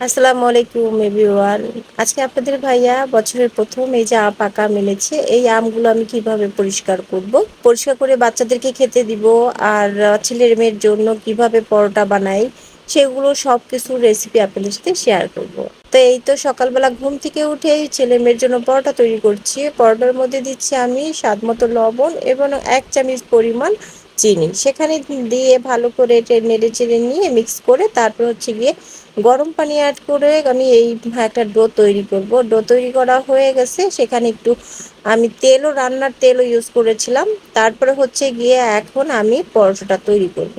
আসসালামু আলাইকুম এভরিওয়ান আজকে আপনাদের ভাইয়া বছরের প্রথম এই যে আম, পাকা মেলেছে এই আমগুলো আমি কীভাবে পরিষ্কার করব? পরিষ্কার করে বাচ্চাদেরকে খেতে দিব আর ছেলের মেয়ের জন্য কীভাবে পরোটা বানাই, সেগুলো সব কিছু রেসিপি আপনাদের সাথে শেয়ার করব। তো এই তো সকালবেলা ঘুম থেকে উঠে ছেলে মেয়ের জন্য পরোটা তৈরি করছি। পরোটার মধ্যে দিচ্ছি আমি স্বাদ মতো লবণ এবং এক চামচ পরিমাণ চিনি। সেখানে দিয়ে ভালো করে নেড়ে চেড়ে নিয়ে মিক্স করে তারপর হচ্ছে গিয়ে গরম পানি অ্যাড করে আমি এই একটা ডো তৈরি করব। ডো তৈরি করা হয়ে গেছে। সেখানে একটু আমি তেলও, রান্নার তেলও ইউজ করেছিলাম। তারপরে হচ্ছে গিয়ে এখন আমি পরোটাটা তৈরি করব।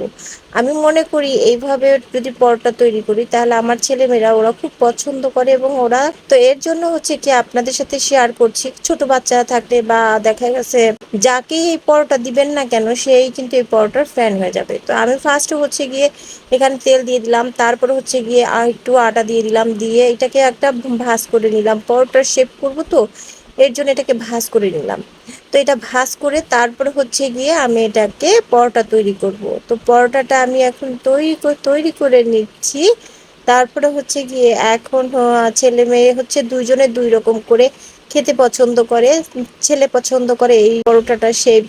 আমি মনে করি এইভাবে যদি পরোটা তৈরি করি, তাহলে আমার ছেলেমেয়েরা ওরা খুব পছন্দ করে এবং ওরা তো এর জন্য হচ্ছে কি আপনাদের সাথে শেয়ার করছি। ছোট বাচ্চা থাকলে বা দেখা গেছে যাকেই এই পরোটা দিবেন না কেন, সেই কিন্তু এই পরোটার ফ্যান হয়ে যাবে। তো আমি ফার্স্ট হচ্ছে গিয়ে এখানে তেল দিয়ে দিলাম। তারপরে হচ্ছে গিয়ে একটু আটা দিয়ে দিলাম, দিয়ে এটাকে একটা ভাজ করে নিলাম। পরোটার শেপ করব তো, এর জন্য এটাকে ভাজ করে নিলাম। তো এটা ভাজ করে তারপরে হচ্ছে গিয়ে আমি এটাকে পরোটা তৈরি করব। তো পরোটাটা আমি এখন তৈরি তৈরি করে নিচ্ছি। তারপরে হচ্ছে গিয়ে এখন ছেলে মেয়ে হচ্ছে দুজনে দুই রকম করে খেতে পছন্দ করে। ছেলে পছন্দ করে এই পরোটাটা শেপ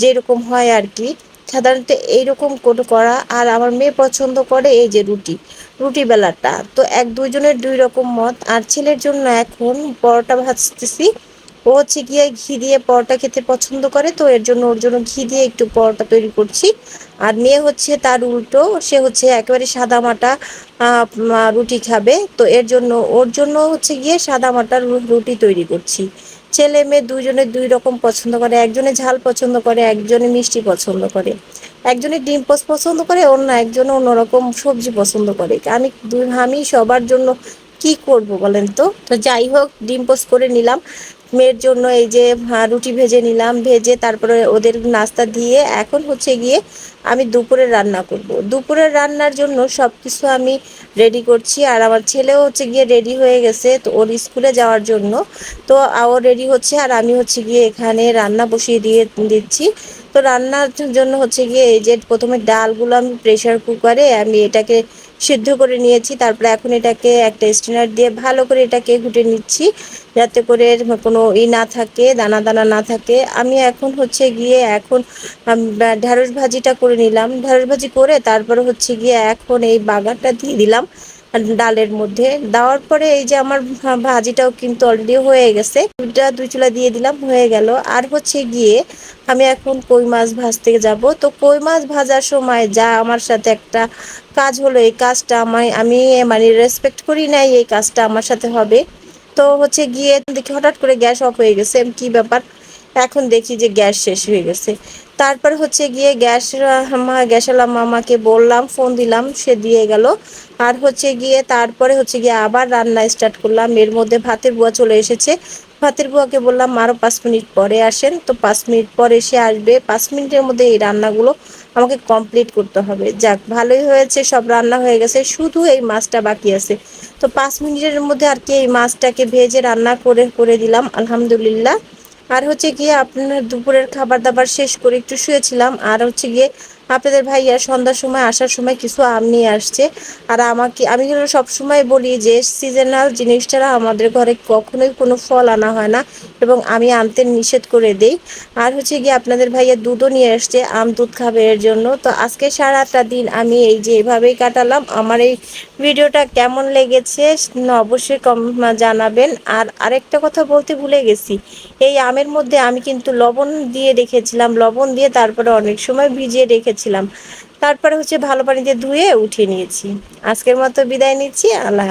যেরকম হয় আর কি। সাধারণত এইরকম করে করা, আর আমার মেয়ে পছন্দ করে এই যে রুটি রুটি বেলাটা। তো এক দুইজনের দুই রকম মত। আর ছেলের জন্য এখন পরোটা ভাজতেছি। ও হচ্ছে গিয়ে ঘি দিয়ে পরোটা খেতে পছন্দ করে, তো এর জন্য ওর জন্য ঘি দিয়ে একটু পরোটা তৈরি করছি। আর মেয়ে হচ্ছে তার উল্টো, সে হচ্ছে একেবারে সাদা মাটা রুটি খাবে। তো এর জন্য, ওর জন্য হচ্ছে গিয়ে সাদা মাটার রুটি তৈরি করছি। ছেলে মেয়ে দুজনে দুই রকম পছন্দ করে, একজনে ঝাল পছন্দ করে, একজনে মিষ্টি পছন্দ করে। একজনে ডিম পোস্ট পছন্দ করে, অন্য একজনে অন্যরকম সবজি পছন্দ করে। আমি আমি সবার জন্য কি করব বলেন তো? তো যাই হোক, ডিম পোস্ট করে নিলাম। মেয়ের জন্য এই যে রুটি ভেজে নিলাম, ভেজে তারপরে ওদের নাস্তা দিয়ে এখন হচ্ছে গিয়ে আমি দুপুরে রান্না করব। দুপুরের রান্নার জন্য সব কিছু আমি রেডি করছি। আর আমার ছেলেও হচ্ছে গিয়ে রেডি হয়ে গেছে, তো ওর স্কুলে যাওয়ার জন্য। তো ও রেডি হচ্ছে, আর আমি হচ্ছে গিয়ে এখানে রান্না বসিয়ে দিয়ে, দিচ্ছি। তো রান্নার জন্য হচ্ছে গিয়ে এই যে, প্রথমে ডালগুলো আমি প্রেশার কুকারে আমি এটাকে সিদ্ধ করে নিয়েছি। তারপরে এখন এটাকে একটা স্টিনার দিয়ে ভালো করে এটাকে ঘুটে নিচ্ছি। যাতে করে কোনো ই না থাকে, দানা দানা না থাকে। আমি এখন হচ্ছে গিয়ে এখন ঢ্যাঁড়স ভাজিটা করে নিলাম। ঢ্যাঁড়স ভাজি করে তারপরে হচ্ছে গিয়ে এখন এই বাগানটা দিয়ে দিলাম। ডালের মধ্যে। দেওয়ার পরে এই যে আমার ভাজিটাও কিন্তু অলরেডি হয়ে গেছে। দুইটা, দুই চুলা দিয়ে দিলাম, হয়ে গেল। আর হচ্ছে গিয়ে আমি এখন কই মাছ ভাজতে যাব। তো কই মাছ ভাজার সময় যা আমার সাথে একটা কাজ হলো, এই কাজটা আমায়, আমি মানে রেসপেক্ট করি নাই এই কাজটা আমার সাথে হবে। তো হচ্ছে গিয়ে দেখি হঠাৎ করে গ্যাস অফ হয়ে গেছে। কি ব্যাপার? এখন দেখি যে গ্যাস শেষ হয়ে গেছে। তারপর হচ্ছে গিয়ে গ্যাস গ্যাসালাম মামাকে বললাম ফোন দিলাম, সে দিয়ে গেল। আর হচ্ছে গিয়ে তারপরে হচ্ছে গিয়ে আবার রান্না স্টার্ট করলাম। এর মধ্যে ভাতের বুয়া চলে এসেছে। ভাতের বুয়াকে বললাম আরও পাঁচ মিনিট পরে আসেন। তো পাঁচ মিনিট পরে এসে আসবে। পাঁচ মিনিটের মধ্যে এই রান্নাগুলো আমাকে কমপ্লিট করতে হবে। যাক, ভালোই হয়েছে, সব রান্না হয়ে গেছে। শুধু এই মাছটা বাকি আছে। তো পাঁচ মিনিটের মধ্যে আর কি এই মাছটাকে ভেজে রান্না করে করে দিলাম। আলহামদুলিল্লাহ। আর হচ্ছে গিয়ে আপনার দুপুরের খাবার দাবার শেষ করে একটু শুয়েছিলাম। আর হচ্ছে গিয়ে আপনাদের ভাইয়া সন্ধ্যার সময় আসার সময় কিছু আম নিয়ে আসছে। আর আমাকে, আমি হলো সবসময় বলি যে সিজনাল জিনিসটা আমাদের ঘরে কখনোই কোনো ফল আনা হয় না এবং আমি আনতে নিষেধ করে দেই। আর হচ্ছে গিয়ে আপনাদের ভাইয়া দুধও নিয়ে আসছে, আম দুধ খাবে এর জন্য। তো আজকে সারাটা দিন আমি এই যে এভাবেই কাটালাম। আমার এই ভিডিওটা কেমন লেগেছে অবশ্যই কম জানাবেন। আর আরেকটা কথা বলতে ভুলে গেছি। এই আমের মধ্যে আমি কিন্তু লবণ দিয়ে রেখেছিলাম। লবণ দিয়ে তারপরে অনেক সময় ভিজিয়ে রেখেছিলাম তারপরে হচ্ছে ভালো পানিতে ধুয়ে উঠিয়ে নিয়েছি। আজকের মতো বিদায় নিচ্ছি। আল্লাহ